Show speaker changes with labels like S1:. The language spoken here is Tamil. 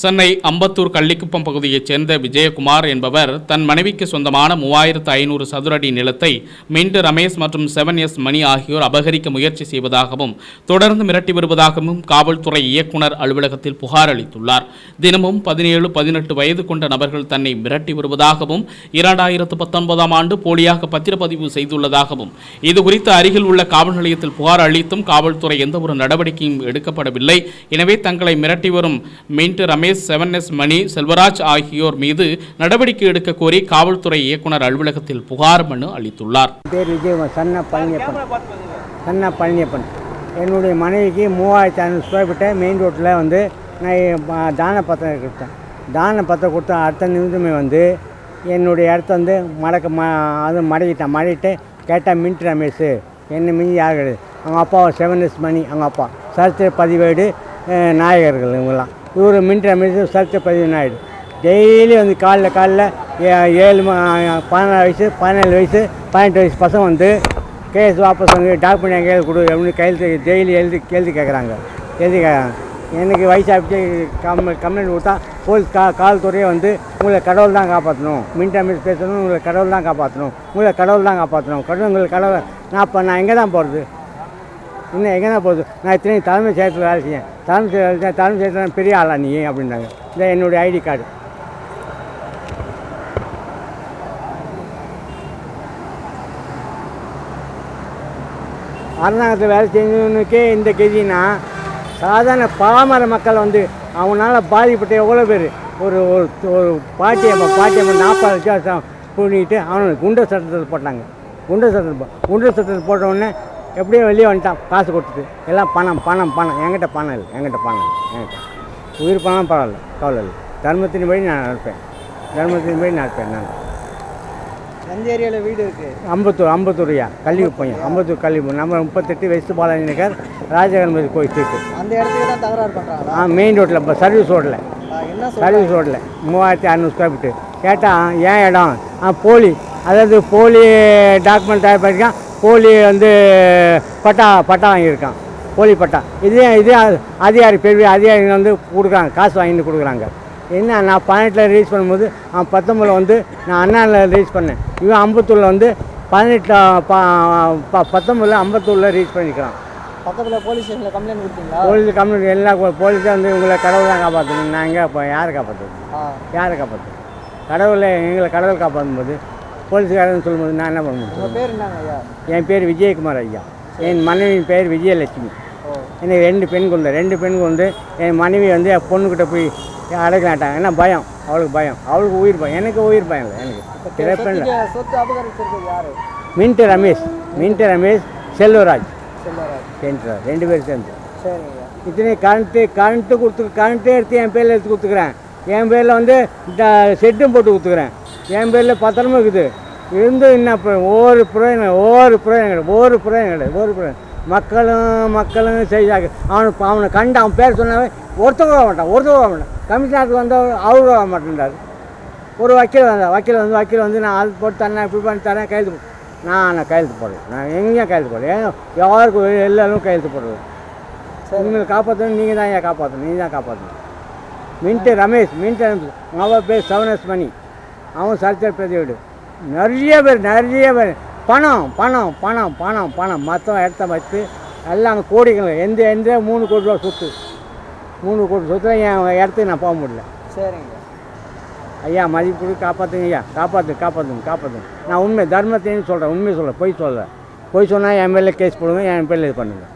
S1: சென்னை அம்பத்தூர் கள்ளிக்குப்பம் பகுதியைச் சேர்ந்த விஜயகுமார் என்பவர் தன் மனைவிக்கு சொந்தமான மூவாயிரத்து ஐநூறு சதுரடி நிலத்தை மின்ட் ரமேஷ் மற்றும் செவன் எஸ் மணி ஆகியோர் அபகரிக்க முயற்சி செய்வதாகவும் தொடர்ந்து மிரட்டி வருவதாகவும் காவல்துறை இயக்குனர் அலுவலகத்தில் புகார் அளித்துள்ளார். தினமும் பதினேழு பதினெட்டு வயது கொண்ட நபர்கள் தன்னை மிரட்டி வருவதாகவும் இரண்டாயிரத்து பத்தொன்பதாம் ஆண்டு போலியாக பத்திரப்பதிவு செய்துள்ளதாகவும் இதுகுறித்து அருகில் உள்ள காவல் நிலையத்தில் புகார் அளித்தும் காவல்துறை எந்தவொரு நடவடிக்கையும் எடுக்கப்படவில்லை. எனவே தங்களை மிரட்டி வரும் mint Ramesh seven S Mani Selvaraj ஆகியோர் மீது நடவடிக்கை எடுக்க கோரி காவல்துறை இயக்குனர் அலுவலகத்தில் புகார் மனு அளித்துள்ளார்.
S2: பேர் விஜய் சன்ன பழனியப்பன். சன்ன பழனியப்பன். என்னுடைய மனைவிக்கு மூவாயிரத்தி ஐநூறு ஸ்கொயர் ஃபீட்டை மெயின் ரோட்டில் வந்து நான் தான பத்திரம் கொடுத்தேன். தான பத்திரம் கொடுத்த அடுத்த நிமிஷமே வந்து என்னுடைய இடத்த வந்து மடக்க ம அது மடக்கிட்டேன். மடக்கிட்டு கேட்டால் மின்ட் ரமேஷ் என்ன மிஞ்சி யார் கிடையாது அவங்க அப்பா செவன் எஸ் மணி அவங்க அப்பா. சரித்திர பதிவேடு நாயகர்கள் இவங்கெல்லாம். இவர் மின்ட் ரமேஷ் சரித்திர பதிவு நாயுடு டெய்லி வந்து காலைல காலைல ஏ- ஏழு பதினாறு வயசு பதினேழு வயசு பதினெட்டு வயசு பசங்க வந்து கேஸ் வாபஸ் வந்து டாக்குமெண்ட் என் கையில் கொடு அப்படின்னு கையெழுத்து டெய்லி எழுதி எழுதி கேட்குறாங்க எழுதி கேட்குறாங்க எனக்கு வயசாகிட்டு கம் கம்ப்ளைண்ட் கொடுத்தா போலீஸ் கா காவல்துறையே வந்து உங்களை கடவுள் தான் காப்பாற்றணும் மின்ட் அமைச்சு பேசணும் உங்களை கடவுள் தான் காப்பாற்றணும் உங்களை கடவுள் தான் காப்பாற்றணும் கடவுள் உங்களை கடவுள் நான் இப்போ நான் எங்கே தான் போகிறது இன்னும் எங்கே போகுது? நான் இத்தனை தலைமை செயலத்தில் வேலை செய்யேன் தலைமை செயலத்தில் தலைமை செயலத்தில் பெரிய ஆளா நீ அப்படின்றாங்க இந்த என்னுடைய ஐடி கார்டு. அரசாங்கத்தில் வேலை செஞ்சவனுக்கே இந்த கெதினா சாதாரண பாமர மக்கள் வந்து அவனால் பாதிப்பட்ட எவ்வளோ பேர்? ஒரு ஒரு ஒரு பாட்டியம்மா பாட்டியம்மா நாற்பது லட்சம் பண்ணிட்டு அவனுக்கு குண்டை சட்டத்தில் போட்டாங்க. குண்டை சட்டத்தில் போ சட்டத்தில் போட்டவுடனே எப்படியோ வெளியே வந்துட்டான். காசு கொடுத்துட்டு. எல்லாம் பணம் பணம் பணம். என்கிட்ட பணம் இல்லை. என்கிட்ட பணம் இல்லை. என்கிட்ட. உயிர் பணம் பரவாயில்ல. கவலை இல்லை. தர்மத்தின் படி நான் நடப்பேன். தர்மத்தின் படி நடப்பேன் நான்.
S3: எந்த ஏரியாவில் வீடு இருக்கு.
S2: அம்பத்தூர் அம்பத்தூர்யா. கள்ளிக்குப்பையன் அம்பத்தூர் கள்ளிக்குப்பம் நம்ம முப்பத்தெட்டு வெஸ்ட் பாலாஜி நகர் ராஜகணபதி கோயில் ஸ்ட்ரீட்டு.
S3: அந்த இடத்துக்கு தான் தகராறு பண்ணுறாங்களா
S2: ஆ மெயின் ரோட்டில் இப்போ சர்வீஸ் ரோட்டில்
S3: சொல்
S2: சர்வீஸ் ரோட்டில் மூவாயிரத்தி அறநூறு ஸ்கொயர் ஃபீட்டு கேட்டால் ஏன் இடம்? ஆ போலி. அதாவது போலி டாக்குமெண்ட் தயார் பண்ணியிருக்கான் போலி வந்து பட்டா பட்டா வாங்கியிருக்கான். போலி பட்டா. இதே இதே அதிகாரி பெரிய அதிகாரிங்க வந்து கொடுக்குறாங்க காசு வாங்கிட்டு கொடுக்குறாங்க. என்ன நான் பதினெட்டில் ரிலீஸ் பண்ணும்போது அவன் பத்தொம்பதில் வந்து நான் அண்ணாவில் ரிலீஸ் பண்ணேன். இவன் அம்பத்தூரில் வந்து பதினெட்டில் பத்தொம்பதில் அம்பத்தூரில் ரிலீஸ் பண்ணிக்கிறான்.
S3: பக்கத்தில் போலீஸ் ஸ்டேஷனில் கம்ப்ளைண்ட் கொடுத்தீங்களா?
S2: போலீஸ் கம்யூனிட்டி எல்லா போலீஸே வந்து உங்களை கடவுள் தான் காப்பாற்றணும் நான் எங்கே இப்போ யாரை காப்பாற்றுறது
S3: ஆ.
S2: யாரை காப்பாற்று கடவுளை எங்களை கடவுள் காப்பாற்றும் போது போலீஸ்காரன் சொல்லும்போது நான் என்ன பண்ண முடியும்? என் பேர் விஜயகுமார் ஐயா. என் மனைவியின் பேர் விஜயலட்சுமி. எனக்கு ரெண்டு பெண் குழந்தை ரெண்டு பெண் குழந்தை என் மனைவி வந்து என் பொண்ணுக்கிட்ட போய் அடைக்கலாட்டாங்க ஏன்னா பயம்? அவளுக்கு பயம். அவளுக்கு உயிர் பயம். எனக்கு உயிர் பயம் இல்லை. எனக்கு
S3: யாரு?
S2: மின்ட்டு ரமேஷ். மின்ட்டு ரமேஷ் செல்வராஜ்.
S3: செல்வராஜ்.
S2: ரெண்டு பேரும் சேர்ந்து. இத்தனை கரண்ட்டு கரண்ட்டு கொடுத்து கரண்ட்டே எடுத்து என் பேரில் எடுத்து கொடுத்துக்கிறேன். என் பேரில் வந்து செட்டும் போட்டு கொடுத்துக்கிறேன். என் பேரில் பத்திரமும் இருக்குது. இருந்து என்ன ஒவ்வொரு பிரயோஜனம் ஒவ்வொரு பிரயோஜனம் கிடையாது ஒவ்வொரு பிரயோஜனம் கிடையாது ஒவ்வொரு பிரயோஜனம் மக்களும் மக்களும் செய்தாங்க அவனுக்கு அவனை கண்டு அவன் பேர் சொன்னாவே ஒருத்தர் வர மாட்டான் ஒருத்தர் வர மாட்டான் கமிஷனருக்கு வந்தவர் அவரு வர மாட்டேன்றாரு ஒரு வக்கீல் வந்தார் வக்கீல் வந்து வக்கீல் வந்து நான் அது போட்டு தரேன் இப்படி பண்ணி தரேன் கையெழுத்து நான் நான் கையெழுத்து போடல நான் எங்கேயும் கையெழுத்து போடல. ஏன் யாருக்கும் எல்லாரும் கையெழுத்து போடுறது. உங்களை காப்பாற்றணும் நீங்கள் தான் ஏன் காப்பாற்றணும் நீங்கள் தான் காப்பாற்றணும் மின்ட்டு ரமேஷ் மின்ட்டு அவன் பேர் செவனஸ் மணி. அவன் சரித்திர பிரதியோடு நிறைய பேர் நிறைய பேர். பணம் பணம் பணம் பணம் பணம். மொத்தம் இடத்த வச்சு எல்லாம் கோடிகள். எந்த எந்த? மூணு கோடி ரூபா சொத்து. மூணு கோடி சொத்துல என் இடத்துக்கு நான் போக முடியல.
S3: சரிங்க.
S2: ஐயா மதிப்பு கொடுத்து காப்பாற்றுங்க ஐயா. காப்பாற்று காப்பாற்றுங்க காப்பாற்றுங்க நான் உண்மை தர்மத்தையும் சொல்கிறேன் உண்மையை சொல்கிறேன் பொய் சொல்கிறேன் பொய் சொன்னால் என் மேலே கேஸ் போடுங்க என் பேரில் இது பண்ணுங்க.